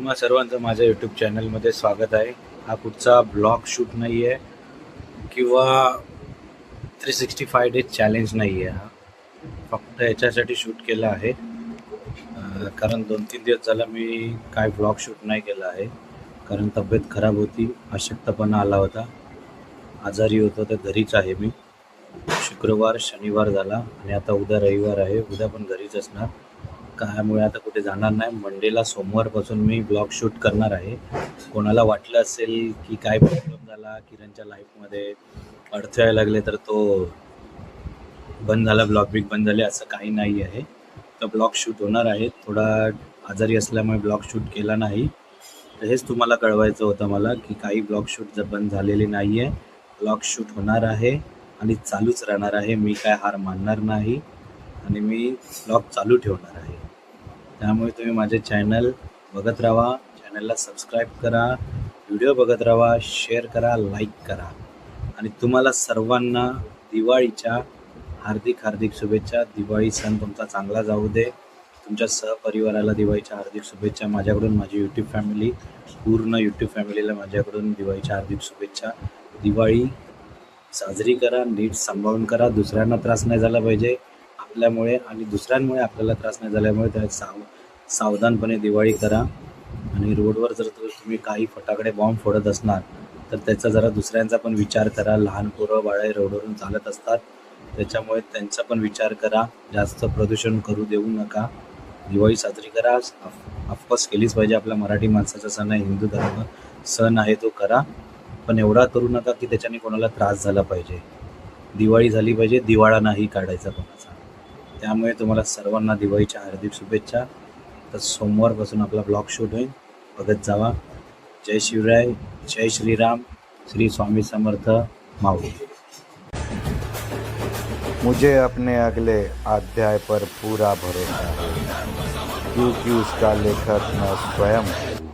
तुम्हा सर्वांचं माझ्या यूट्यूब चॅनलमध्ये स्वागत आहे. हा कुठचा ब्लॉग शूट नाही आहे किंवा three sixty five days challenge नाही आहे हा. फक्त याच्यासाठी शूट केला आहे. कारण दोन तीन दिवस झाला मी काय ब्लॉग शूट नाही केला आहे. कारण तब्येत खराब होती अशक्तपणा आला होता. आजारी होतो तर घरीच आहे मी. शुक्रवार शनिवार झाला आणि आता उद्या रविवार आहे. उद्या पण घरीच असणार. त्यामुळे आता कुठे जाणार नाही. मंडेला सोमवारपासून मी ब्लॉग शूट करणार आहे. कोणाला वाटलं असेल की काय प्रॉब्लेम झाला किरणच्या लाईफमध्ये अडथळे लागले तर तो बंद झाला ब्लॉग बिग बंद झाले असं काही नाही आहे. तर ब्लॉग शूट होणार आहे. थोडा आजारी असल्यामुळे ब्लॉग शूट केला नाही. तर हेच तुम्हाला कळवायचं होतं मला की काही ब्लॉग शूट जर बंद झालेले नाही आहे ब्लॉग शूट होणार आहे आणि चालूच राहणार आहे. मी काय हार मानणार नाही आणि मी ब्लॉग चालू ठेवणार आहे. त्यामुळे तुम्ही माझे चॅनल बघत राहा चॅनलला सबस्क्राईब करा व्हिडिओ बघत राहा शेअर करा लाईक करा. आणि तुम्हाला सर्वांना दिवाळीच्या हार्दिक हार्दिक शुभेच्छा. दिवाळी सण तुमचा चांगला जाऊ दे. तुमच्या सहपरिवाराला दिवाळीच्या हार्दिक शुभेच्छा. माझ्याकडून माझी यूट्यूब फॅमिली पूर्ण यूट्यूब फॅमिलीला माझ्याकडून दिवाळीच्या हार्दिक शुभेच्छा. दिवाळी साजरी करा नीट सांभाळून करा. दुसऱ्यांना त्रास नाही झाला पाहिजे आपल्यामुळे आणि दुसऱ्यांमुळे आपल्याला त्रास नाही झाल्यामुळे त्या साव सावधानपणे दिवाळी करा. आणि रोडवर जर तुम्ही काही फटाकडे बॉम्ब फोडत असणार तर त्याचा जरा दुसऱ्यांचा पण विचार करा. लहान पोरं बाळे रोडवरून चालत असतात त्याच्यामुळे त्यांचा पण विचार करा. जास्त प्रदूषण करू देऊ नका. दिवाळी साजरी करा. ऑफकोर्स केलीच पाहिजे आपला मराठी माणसाचा सण आहे हिंदू धर्म सण आहे तो करा. पण एवढा करू नका की त्याच्याने कोणाला त्रास झाला पाहिजे. दिवाळी झाली पाहिजे दिवाळा नाही काढायचा कोणाचा. त्यामुळे तुम्हाला सर्वांना दिवाळीच्या हार्दिक शुभेच्छा. तर सोमवारपासून आपला ब्लॉग शूट होईल. बघत जावा. जय शिवराय जय श्रीराम श्री स्वामी समर्थ माऊली. मुझे अपने अगले अध्याय पर पूरा भरोसा है क्योंकि उसका लेखक मैं स्वयं हूँ।